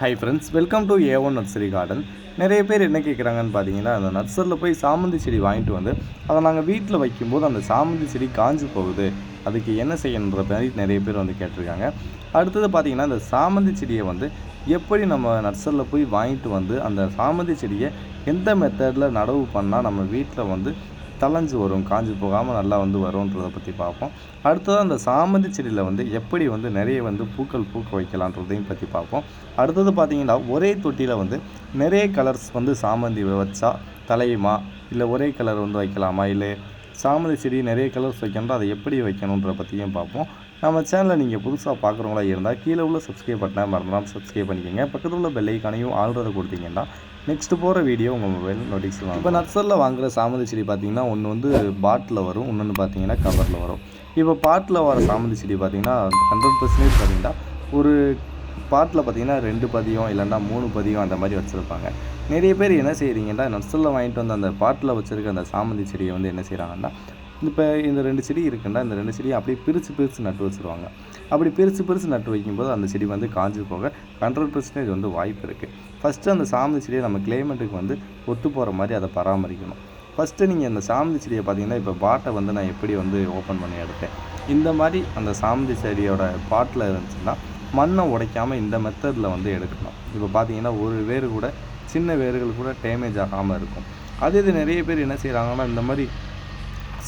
Hi friends welcome to A one nursery garden நிறைய பேர் என்ன கேட்குறாங்கன்னு பார்த்தீங்கன்னா அந்த நர்சரியில் போய் சாமந்தி செடி வாங்கிட்டு வந்து அதை நாங்கள் வீட்டில் வைக்கும்போது அந்த சாமந்தி செடி காஞ்சு போகுது. அதுக்கு என்ன செய்யணுன்ற மாதிரி நிறைய பேர் வந்து கேட்டிருக்காங்க. அடுத்தது பார்த்திங்கன்னா இந்த சாமந்தி செடியை வந்து எப்படி நம்ம நர்சரியில் போய் வாங்கிட்டு வந்து அந்த சாமந்தி செடியை எந்த மெத்தடில் நடவு பண்ணால் நம்ம வீட்டில் வந்து தளஞ்சு வரும் காஞ்சு போகாமல் நல்லா வந்து வரும்ன்றதை பற்றி பார்ப்போம். அடுத்தது அந்த சாமந்தி செடியில் வந்து எப்படி வந்து நிறைய வந்து பூக்கள் பூக்க வைக்கலான்றதையும் பற்றி பார்ப்போம். அடுத்தது பார்த்தீங்கன்னா ஒரே தொட்டியில் வந்து நிறைய கலர்ஸ் வந்து சாமந்தி வச்சா தலையுமா? இல்லை ஒரே கலர் வந்து வைக்கலாமா? இல்லை சாமந்தி செடி நிறைய கலர்ஸ் வைக்கணும் அதை எப்படி வைக்கணுன்ற பற்றியும் பார்ப்போம். நம்ம சேனலில் நீங்கள் புதுசாக பார்க்குறவங்களா இருந்தால் கீழே உள்ள சப்ஸ்கிரைப் பட்டனை மறந்துடாமல் சப்ஸ்கிரைப் பண்ணிக்கோங்க. பக்கத்தில் உள்ள பெல்லைக்கானையும் ஆல்ரெடி கொடுத்தீங்கன்னா நெக்ஸ்ட் போகிற வீடியோ உங்கள் மொபைல் நோட்டிஃபிக்ஸ் வரும் இப்போ நர்சரியில் வாங்குற சாமந்தி செடி பார்த்தீங்கன்னா ஒன்று வந்து பாட்டில் வரும் இன்னொன்று பார்த்தீங்கன்னா கவரில் வரும். இப்போ பாட்டில் வர சாமந்தி செடி பார்த்தீங்கன்னா ஹண்ட்ரட் பர்சன்டேஜ் பார்த்தீங்கன்னா ஒரு பாட்டில் பார்த்தீங்கன்னா ரெண்டு பதியம் இல்லைன்னா மூணு பதியம் அந்த மாதிரி வச்சுருப்பாங்க. நிறைய பேர் என்ன செய்கிறீங்கன்னா நர்சரியில் வாங்கிட்டு வந்து அந்த பாட்டில் வச்சுருக்க அந்த சாமந்தி செடியை வந்து என்ன செய்கிறாங்கன்னா இப்போ இந்த ரெண்டு செடி இருக்குன்னா இந்த ரெண்டு செடியை அப்படியே பிரித்து பிரித்து நட்டு வச்சுருவாங்க. அப்படி பிரித்து பிரித்து நட்டு வைக்கும்போது அந்த செடி வந்து காஞ்சு போக ஹண்ட்ரட் பர்சன்டேஜ் வந்து வாய்ப்பு இருக்குது ஃபஸ்ட்டு அந்த சாமந்தி செடியை நம்ம கிளைமேட்டுக்கு வந்து ஒத்து போகிற மாதிரி அதை பராமரிக்கணும். ஃபஸ்ட்டு நீங்கள் அந்த சாமந்தி செடியை பார்த்தீங்கன்னா இப்போ பாட்டை வந்து நான் எப்படி வந்து ஓப்பன் பண்ணி எடுத்தேன். இந்த மாதிரி அந்த சாமந்தி செடியோட பாட்டில் இருந்துச்சுன்னா மண்ணை உடைக்காமல் இந்த மெத்தடில் வந்து எடுக்கணும். இப்போ பார்த்தீங்கன்னா ஒரு வேறு கூட சின்ன வேர்கள் கூட டேமேஜ் ஆகாமல் இருக்கும். அது இது நிறைய பேர் என்ன செய்கிறாங்கன்னா இந்த மாதிரி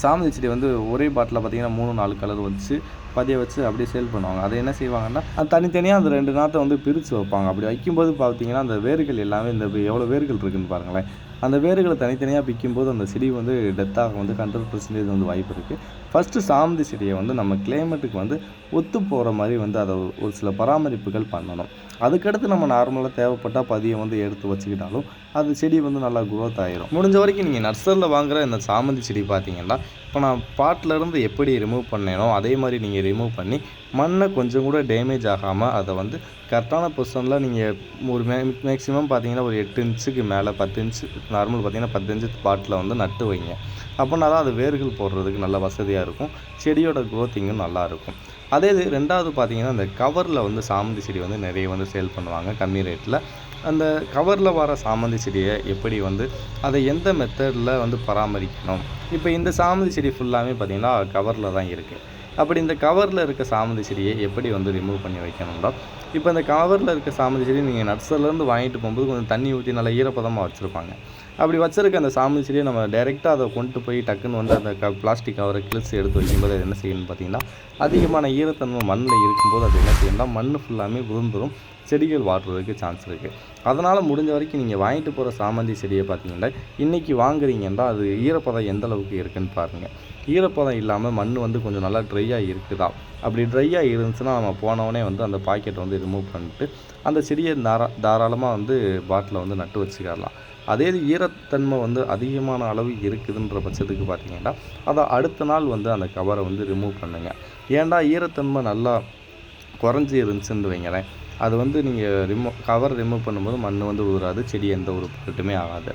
சாமந்தி செடி வந்து ஒரே பாட்டில் பார்த்தீங்கன்னா மூணு நாலு கலர் வந்துச்சு. பதிய வச்சு அப்படியே சேல் பண்ணுவாங்க. அதை என்ன செய்வாங்கன்னா அது தனித்தனியாக அந்த ரெண்டு நாற்றை வந்து பிரித்து வைப்பாங்க. அப்படி வைக்கும்போது பார்த்தீங்கன்னா அந்த வேர்கள் எல்லாமே இந்த எவ்வளோ வேர்கள் இருக்குதுன்னு பாருங்களேன். அந்த வேர்களை தனித்தனியாக பிக்கும்போது அந்த செடி வந்து டெத்தாக வந்து ஹண்ட்ரட் பர்சன்டேஜ் வந்து வாய்ப்பு இருக்குது ஃபஸ்ட்டு சாமந்தி செடியை வந்து நம்ம கிளைமேட்டுக்கு வந்து ஒத்து போகிற மாதிரி வந்து அதை ஒரு சில பராமரிப்புகள் பண்ணணும். அதுக்கடுத்து நம்ம நார்மலாக தேவைப்பட்டால் பதியை வந்து எடுத்து வச்சுக்கிட்டாலும் அது செடி வந்து நல்லா குரோத் ஆகிரும் முடிஞ்ச வரைக்கும் நீங்கள் நர்சரியில் வாங்குகிற இந்த சாமந்தி செடி பார்த்தீங்கன்னா இப்போ நான் பாட்டில் இருந்து எப்படி ரிமூவ் பண்ணேனோ அதே மாதிரி நீங்கள் ரிமூவ் பண்ணி மண்ணை கொஞ்சம் கூட டேமேஜ் ஆகாமல் அதை வந்து கரெக்டான பொசிஷனில் நீங்கள் ஒரு மே மேக்ஸிமம் பார்த்தீங்கன்னா ஒரு எட்டு இன்ச்சுக்கு மேலே பத்து இன்ச்சு நார்மல் பார்த்தீங்கன்னா பத்து இன்ச்சு பாட்டில் வந்து நட்டு வைங்க. அப்போனா தான் அது வேர்கள் போடுறதுக்கு நல்ல வசதியாக இருக்கும். செடியோட க்ரோத்திங்கும் நல்லாயிருக்கும் அதே இது ரெண்டாவது பார்த்தீங்கன்னா அந்த கவரில் வந்து சாமந்தி செடி வந்து நிறைய வந்து சேல் பண்ணுவாங்க கம்மி ரேட்டில் அந்த கவரில் வர சாமந்தி செடியை எப்படி வந்து அதை எந்த மெத்தடில் வந்து பராமரிக்கணும்? இப்போ இந்த சாமந்தி செடி ஃபுல்லாமே பார்த்திங்கன்னா கவரில் தான் இருக்குது அப்படி இந்த கவரில் இருக்க சாமந்தி செடியை எப்படி வந்து ரிமூவ் பண்ணி வைக்கணும்னா இப்போ இந்த கவரில் இருக்க சாமந்தி செடி நீங்கள் நர்சரிலேருந்து வாங்கிட்டு போகும்போது கொஞ்சம் தண்ணி ஊற்றி நல்லா ஈரப்பதமாக வச்சுருப்பாங்க. அப்படி வச்சிருக்க அந்த சாமந்தி செடியை நம்ம டைரெக்டாக அதை கொண்டு போய் டக்குன்னு வந்து அந்த க பிளாஸ்டிக் கவரை கிழிச்சு எடுத்து வைக்கும்போது அது என்ன செய்யணும்னு பார்த்தீங்கன்னா அதிகமான ஈரத்தன்மை மண்ணில் இருக்கும்போது அது என்ன செய்யணும்னா மண் ஃபுல்லாமே உதிர்ந்துடும் செடிகள் வாடுறதுக்கு சான்ஸ் இருக்குது அதனால் முடிஞ்ச வரைக்கும் நீங்கள் வாங்கிட்டு போகிற சாமந்தி செடியை பார்த்தீங்கன்னா இன்றைக்கி வாங்குறீங்கன்னா அது ஈரப்பதம் எந்த அளவுக்கு இருக்குன்னு பாருங்கள் ஈரப்பதம் இல்லாமல் மண் வந்து கொஞ்சம் நல்லா ட்ரையாக இருக்குதா? அப்படி ட்ரையாக இருந்துச்சுன்னா நம்ம போனவொடனே வந்து அந்த பாக்கெட்டை வந்து ரிமூவ் பண்ணிட்டு அந்த செடியை தாரா தாராளமாக வந்து பாட்டில் வந்து நட்டு வச்சுக்கலாம் அதே இது ஈரத்தன்மை வந்து அதிகமான அளவு இருக்குதுன்ற பட்சத்துக்கு பார்த்தீங்கன்னா அதை அடுத்த நாள் வந்து அந்த கவரை வந்து ரிமூவ் பண்ணுங்கள் ஏன்டா ஈரத்தன்மை நல்லா குறைஞ்சி இருந்துச்சுன்னு வைங்களேன். அது வந்து நீங்கள் ரிமூவ் கவர் ரிமூவ் பண்ணும்போது மண் வந்து உதிராது செடி எந்த ஒரு பொருட்டுமே ஆகாது.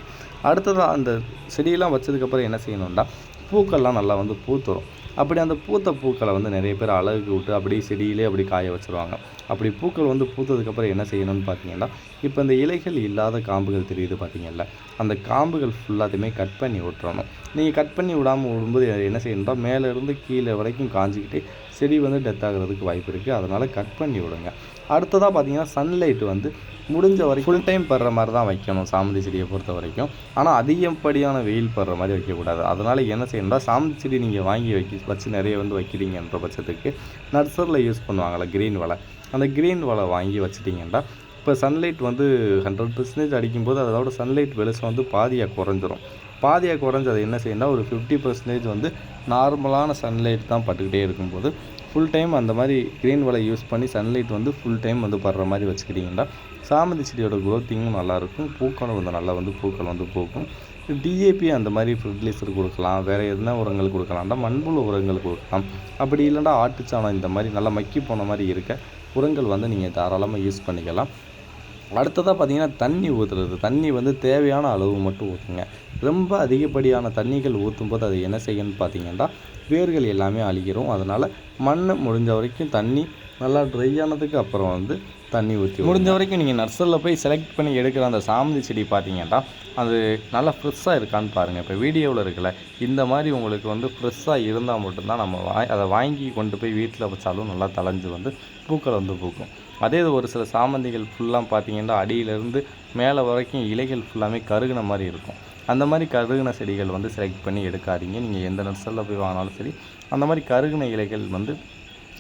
அடுத்ததாக அந்த செடியெல்லாம் வச்சதுக்கப்புறம் என்ன செய்யணும்னா பூக்கள்லாம் நல்லா வந்து பூத்துரும். அப்படி அந்த பூத்த பூக்களை வந்து நிறைய பேர் அழகுக்கு விட்டு அப்படியே செடியிலே அப்படி காய வச்சுருவாங்க. அப்படி பூக்கள் வந்து பூத்ததுக்கப்புறம் என்ன செய்யணும்னு பார்த்தீங்கன்னா இப்போ இந்த இலைகள் இல்லாத காம்புகள் தெரியுது பார்த்தீங்கல்ல அந்த காம்புகள் ஃபுல்லாத்தையுமே கட் பண்ணி விட்டுறணும். நீங்கள் கட் பண்ணி விடாமல் விடும்போது என்ன செய்யணும்னா மேலே இருந்து கீழே வரைக்கும் காஞ்சிக்கிட்டு செடி வந்து டெத் ஆகிறதுக்கு வாய்ப்பு இருக்குது அதனால் கட் பண்ணி விடுங்க. அடுத்ததாக பார்த்தீங்கன்னா சன்லைட் வந்து முடிஞ்ச வரைக்கும் ஃபுல் டைம் படுற மாதிரி தான் வைக்கணும். சாமந்தி செடியை பொறுத்த வரைக்கும். ஆனால் அதிகப்படியான வெயில் படுற மாதிரி வைக்கக்கூடாது. அதனால் என்ன செய்யணும்னா சாமந்தி செடி நீங்கள் வாங்கி வைக்க வச்சு நிறைய வந்து வைக்கிறீங்கன்ற பட்சத்துக்கு நர்சரியில் யூஸ் பண்ணுவாங்கள்ல க்ரீன் வலை. அந்த க்ரீன் வலை வாங்கி வச்சுட்டிங்கன்னா இப்போ சன்லைட் வந்து ஹண்ட்ரட் பர்சன்டேஜ் அடிக்கும்போது அதோட சன்லைட் வெளிச்சம் வந்து பாதியாக குறைஞ்சிரும். பாதியாக குறைஞ்சி அதை என்ன செய்யணும்னா ஒரு ஃபிஃப்டி பர்சன்டேஜ் வந்து நார்மலான சன்லைட் தான் பட்டுக்கிட்டே இருக்கும்போது ஃபுல் டைம் அந்த மாதிரி க்ரீன் வலை யூஸ் பண்ணி சன்லைட் வந்து ஃபுல் டைம் வந்து படுற மாதிரி வச்சுக்கிட்டிங்கன்னா சாமந்தி செடியோட க்ரோத்திங்கும் நல்லாயிருக்கும் பூக்களும் வந்து நல்லா வந்து பூக்கள் வந்து பூக்கும். டிஏபி அந்த மாதிரி ஃபெர்டிலைசர் கொடுக்கலாம் வேறு எதுனா உரங்கள் கொடுக்கலாம்டா மண்புழு உரங்கள் கொடுக்கலாம். அப்படி இல்லைன்னா ஆட்டுச்சாணம் இந்த மாதிரி நல்லா மக்கி போன மாதிரி இருக்க உரங்கள் வந்து நீங்கள் தாராளமாக யூஸ் பண்ணிக்கலாம். அடுத்ததாக பார்த்தீங்கன்னா தண்ணி ஊற்றுறது தண்ணி வந்து தேவையான அளவு மட்டும் ஊற்றுங்க ரொம்ப அதிகப்படியான தண்ணிகள் ஊற்றும் போது அது என்ன செய்யணும்னு பார்த்தீங்கன்னா வேர்கள் எல்லாமே அழிகிறோம் அதனால் மண் முடிஞ்ச வரைக்கும் தண்ணி நல்லா ட்ரை ஆனதுக்கு அப்புறம் வந்து தண்ணி ஊற்றி முடிஞ்ச வரைக்கும் நீங்கள் நர்சரியில் போய் செலக்ட் பண்ணி எடுக்கிற அந்த சாமந்தி செடி பார்த்தீங்கன்னா அது நல்லா ஃப்ரெஷ்ஷாக இருக்கான்னு பாருங்கள் இப்போ வீடியோவில் இருக்கல இந்த மாதிரி உங்களுக்கு வந்து ஃப்ரெஷ்ஷாக இருந்தால் மட்டும்தான் நம்ம வா அதை வாங்கி கொண்டு போய் வீட்டில் வச்சாலும் நல்லா தளைஞ்சு வந்து பூக்கள் வந்து பூக்கும். அதே இது ஒரு சில சாமந்திகள் ஃபுல்லாக பார்த்தீங்கன்னா அடியிலேருந்து மேலே வரைக்கும் இலைகள் ஃபுல்லாமே கருகுன மாதிரி இருக்கும். அந்த மாதிரி கருகின செடிகள் வந்து செலக்ட் பண்ணி எடுக்காதீங்க. நீங்கள் எந்த நர்சரியில் போய் வாங்கினாலும் சரி அந்த மாதிரி கருகின இலைகள் வந்து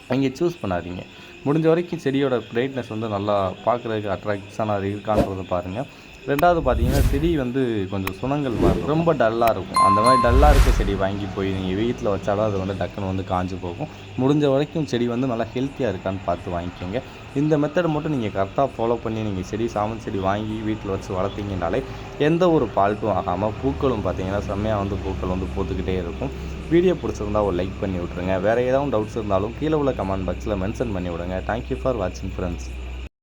அங்கே சூஸ் பண்ணாதீங்க. முடிஞ்ச வரைக்கும் செடியோட பிரைட்னஸ் வந்து நல்லா பார்க்குறதுக்கு அட்ராக்ஷனாக இருக்கான்றதை பாருங்கள் ரெண்டாவது பார்த்தீங்கன்னா செடி வந்து கொஞ்சம் சுணங்கள் மாதிரி ரொம்ப டல்லாக இருக்கும். அந்த மாதிரி டல்லாக இருக்க செடி வாங்கி போய் நீங்கள் வீட்டில் வச்சாலும் அது வந்து டக்குன்னு வந்து காஞ்சு போகும். முடிஞ்ச வரைக்கும் செடி வந்து நல்லா ஹெல்த்தியாக இருக்கான்னு பார்த்து வாங்கிக்கோங்க. இந்த மெத்தடை மட்டும் நீங்கள் கரெக்டாக ஃபாலோ பண்ணி நீங்கள் செடி சாமந்தி செடி வாங்கி வீட்டில் வச்சு வளர்த்தீங்கனாலே எந்த ஒரு பால்ட்டும் ஆகாமல் பூக்களும் பார்த்தீங்கன்னா செம்மையாக வந்து பூக்கள் வந்து பூத்துக்கிட்டே இருக்கும். வீடியோ பிடிச்சிருந்தா ஒரு லைக் பண்ணி விட்ருங்க வேறு ஏதாவது டவுட்ஸ் இருந்தாலும் கீழே உள்ள கமெண்ட் பாக்ஸில் மென்ஷன் பண்ணி விடுங்க. தேங்க்யூ ஃபார் வாட்சிங் ஃப்ரெண்ட்ஸ்